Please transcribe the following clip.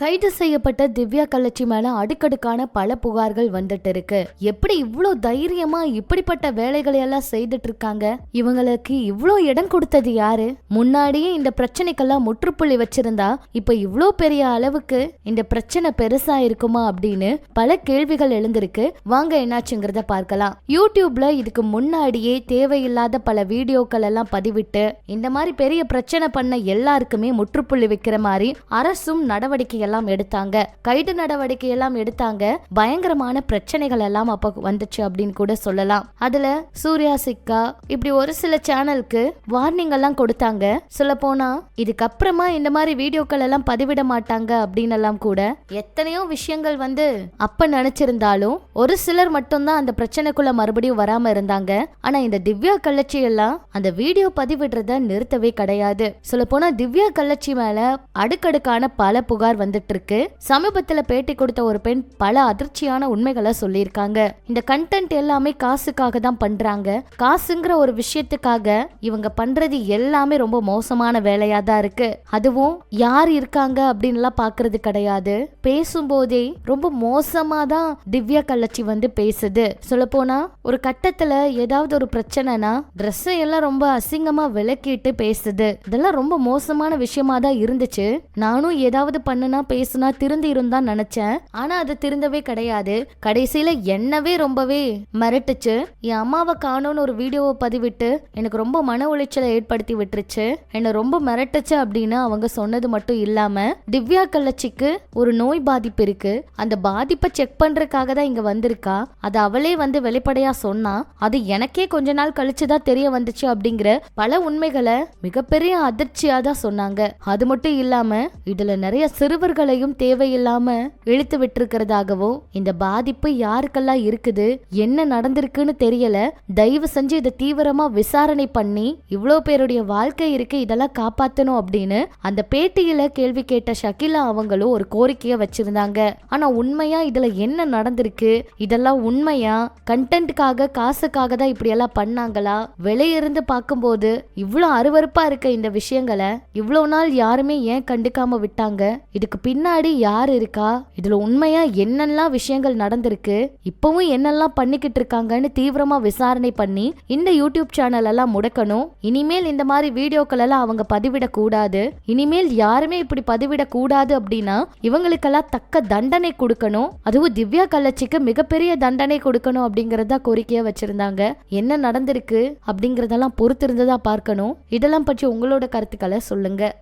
கைது செய்யப்பட்ட திவ்யா கலட்சி மேல அடுக்கடுக்கான பல புகார்கள் வந்துட்டு இருக்கு. எப்படி இவ்வளவு தைரியமா இப்படிப்பட்ட வேலைகளை எல்லாம் செய்துட்டு இருக்காங்க? இவங்களுக்கு இவ்ளோ இடம் கொடுத்தது யாரு? முன்னாடியே இந்த பிரச்சனைக்கெல்லாம் முற்றுப்புள்ளி வச்சிருந்தா இப்ப இவ்ளோ பெரிய அளவுக்கு இந்த பிரச்சனை பெருசா இருக்குமா அப்படின்னு பல கேள்விகள் எழுந்திருக்கு. வாங்க என்னாச்சுங்கிறத பார்க்கலாம். யூடியூப்ல இதுக்கு முன்னாடியே தேவையில்லாத பல வீடியோக்கள் எல்லாம் பதிவிட்டு இந்த மாதிரி பெரிய பிரச்சனை பண்ண எல்லாருக்குமே முற்றுப்புள்ளி வைக்கிற மாதிரி அரசும் நடவடிக்கைகள் எல்லாம் எடுத்தாங்க. கைது நடவடிக்கை எல்லாம் எடுத்தாங்க. பயங்கரமான பிரச்சனைகள் எல்லாம் அப்ப வந்துச்சு அப்படின்னு கூட சொல்லலாம். அதுல சூர்யா சிக்கா இப்படி ஒரு சில சேனலுக்கு வார்னிங் எல்லாம் கொடுத்தாங்க. சொல்ல போனா இதுக்கப்புறமா இந்த மாதிரி வீடியோக்கள் எல்லாம் பதிவிட மாட்டாங்க அப்படின்னு எல்லாம் கூட எத்தனையோ விஷயங்கள் வந்து அப்ப நினைச்சிருந்தாலும் ஒரு சிலர் மட்டும்தான் அந்த பிரச்சனைக்குள்ள மறுபடியும் வராம இருந்தாங்க. ஆனா இந்த திவ்யா கள்ளச்சி எல்லாம் அந்த வீடியோ பதிவிடுறத நிறுத்தவே கிடையாது. சொல்ல போனா திவ்யா கள்ளச்சி மேல அடுக்கடுக்கான பல புகார் வந்து வந்துட்டு இருக்கு சமீபத்துல பேட்டி கொடுத்த ஒரு பெண் பல அதிர்ச்சியான உண்மைகளை சொல்லியிருக்காங்க. இந்த கண்டென்ட் எல்லாமே காசுக்காக தான் பண்றாங்க. காசுங்கிற ஒரு விஷயத்துக்காக இவங்க பண்றது எல்லாமே ரொம்ப மோசமான வேலையா தான் இருக்கு. அதுவும் யார் இருக்காங்க அப்படின்லாம் பாக்குறது கிடையாது. பேசும்போதே ரொம்ப மோசமா தான் திவ்யா கள்ளச்சி வந்து பேசுது. சொல்ல போனா ஒரு கட்டத்துல ஏதாவது ஒரு பிரச்சனைனா ட்ரெஸ் எல்லாம் ரொம்ப அசிங்கமா விளக்கிட்டு பேசுது. இதெல்லாம் ரொம்ப மோசமான விஷயமா தான் இருந்துச்சு. நானும் ஏதாவது பண்ணுனா பேசுனா திருந்திரும் தான் நினைச்சேன். ஆனா அது திருந்தவே கிடையாது. கடைசியில என்னவே ரொம்பவே மிரட்டுச்சு. என் அம்மாவை காணோன்னு ஒரு வீடியோவை பதிவிட்டு எனக்கு ரொம்ப மன உளைச்சலை ஏற்படுத்தி விட்டுருச்சு. என்னை ரொம்ப மிரட்டுச்சு அப்படின்னு அவங்க சொன்னது மட்டும் இல்லாம திவ்யா கள்ளச்சிக்கு ஒரு நோய் பாதிப்பு இருக்கு. அந்த பாதிப்பை செக் பண்றதுக்காக தான் இங்க வந்திருக்கா. அது அவளே வந்து வெளிப்படையா சொன்னா அது எனக்கே கொஞ்ச நாள் கழிச்சு தான் தெரிய வந்துச்சு அப்படிங்கிற பல உண்மைகளை மிகப்பெரிய அதிர்ச்சியா தான் சொன்னாங்க. அது மட்டும் இல்லாம இதுல நிறைய சிறுவர் முன்னோர்களையும் தேவையில்லாம இழுத்து விட்டுருக்கிறதாகவும் இந்த பாதிப்பு யாருக்கெல்லாம் இருக்குது என்ன நடந்திருக்குன்னு தெரியல. தயவு செஞ்சு இதை தீவிரமா விசாரணை பண்ணி இவ்வளோ பேருடைய வாழ்க்கை இருக்கு இதெல்லாம் காப்பாத்தணும் அப்படின்னு அந்த பேட்டியில கேள்வி கேட்ட ஷகிலா அவங்களும் ஒரு கோரிக்கையை வச்சிருந்தாங்க. ஆனா உண்மையா இதுல என்ன நடந்திருக்கு இதெல்லாம் உண்மையா கண்டென்ட்டுக்காக காசுக்காக தான் இப்படி எல்லாம் பண்ணாங்களா? வெளியிருந்து பார்க்கும்போது இவ்வளோ அருவருப்பா இருக்க இந்த விஷயங்களை இவ்வளோ நாள் யாருமே ஏன் கண்டுக்காம விட்டாங்க? இதுக்கு பின்னாடி யார் இருக்கா? இதுல உண்மையா என்னெல்லாம் விஷயங்கள் நடந்திருக்கு? இப்பவும் என்னெல்லாம் பண்ணிக்கிட்டு இருக்காங்கன்னு தீவிரமா விசாரணை பண்ணி இந்த யூடியூப் சேனல் எல்லாம் முடக்கணும். இனிமேல் இந்த மாதிரி வீடியோக்கள் எல்லாம் அவங்க பதிவிடக் கூடாது இனிமேல் யாருமே இப்படி பதிவிடக் கூடாது அப்படின்னா இவங்களுக்கெல்லாம் தக்க தண்டனை கொடுக்கணும். அதுவும் திவ்யா கள்ளச்சிக்கு மிகப்பெரிய தண்டனை கொடுக்கணும் அப்படிங்கறத கோரிக்கையா வச்சிருந்தாங்க. என்ன நடந்திருக்கு அப்படிங்கறதெல்லாம் பொறுத்திருந்ததா பார்க்கணும். இதெல்லாம் பற்றி உங்களோட கருத்துக்களை சொல்லுங்க.